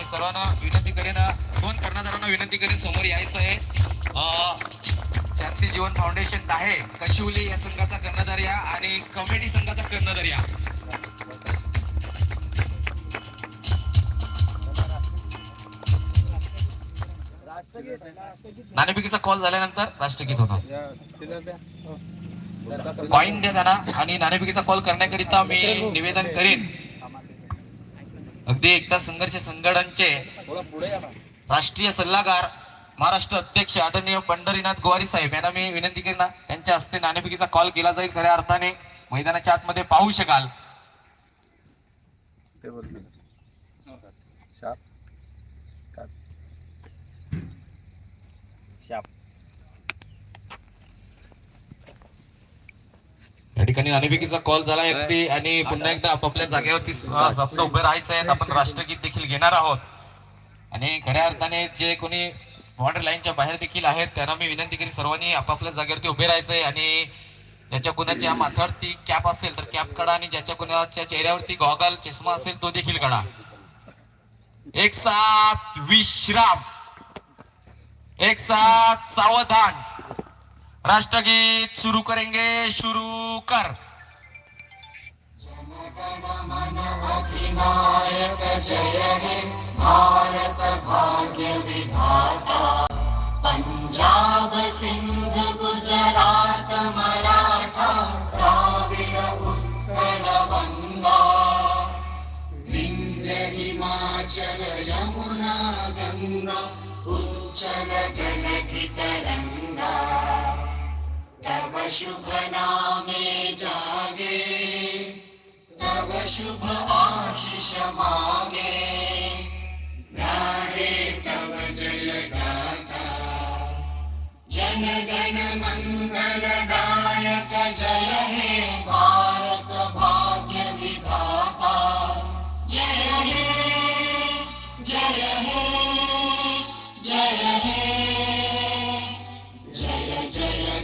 मी सर्वांना विनंती करेन दोन कर्णधारांना विनंती करेन समोर यायचं आहे. शांती जीवन फाउंडेशन आहे कशिवली या संघाचा कर्णधार या आणि कमेटी संघाचा कर्णधार या. नाणेपिकीचा कॉल झाल्यानंतर राष्ट्रगीत होतं. कॉईन द्या त्यांना आणि नाणेपिकीचा कॉल करण्याकरिता मी निवेदन करीन. अगदी एकता संघर्ष संघटनचे राष्ट्रीय सल्लागार महाराष्ट्र अध्यक्ष आदरणीय पंढरीनाथ गोवारी साहेब यांना मी विनंती करीन त्यांच्या हस्ते नाणेफेकीचा कॉल केला जाईल खऱ्या अर्थाने. मैदानाच्या आतमध्ये पाहू शकाल. या ठिकाणी नाणेफेकीचा कॉल झाला अगदी आणि पुन्हा एकदा आपापल्या जागेवरती सप्त उभे राहायचं आहे. आपण राष्ट्रगीत देखील घेणार आहोत. आणि खऱ्या अर्थाने जे कोणी बॉर्डर लाईनच्या बाहेर देखील आहेत त्यांना मी विनंती करी सर्वांनी आपापल्या जागेवरती उभे राहायचंय आणि ज्याच्या कोणाच्या माथ्यावरती कॅप असेल तर कॅप काढा आणि ज्याच्या कोणाच्या चेहऱ्यावरती गॉगल चष्मा असेल तो देखील काढा. एक साथ विश्राम. एक साथ सावधान. राष्ट्रगीत शुरू करेंगे शुरू कर। अधिनायक जय हे भारत भाग्य विधाता। पंजाब सिंध गुजरात मराठा द्राविड उत्कल बंगा विंध्य हिमाचल यमुना गंगा उच्चल जलधि तरंगा शुभ नामे जागे। तव शुभ आशिष मागे। गाहे तव जय गाथा जन गण मंगल दायक जय हे।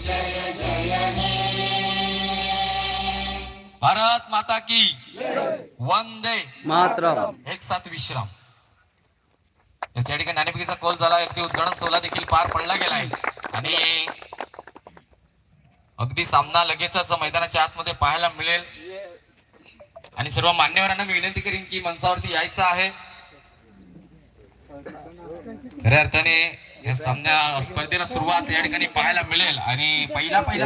जय जय जय हे भारत माता की वंदे मात्र एक साथ विश्राम. या ठिकाणी नाणेफेकीचा कॉल झाला अगदी उद्घाटन सोहळा देखील पार पडला गेलाय. आणि अगदी सामना लगेचच मैदानाच्या आतमध्ये पाहायला मिळेल. आणि सर्व मान्यवरांना मी विनंती करीन की मंचावरती यायचं आहे. खऱ्या अर्थाने या सामन्या स्पर्धेला सुरुवात या ठिकाणी पाहायला मिळेल. आणि पहिला पहिला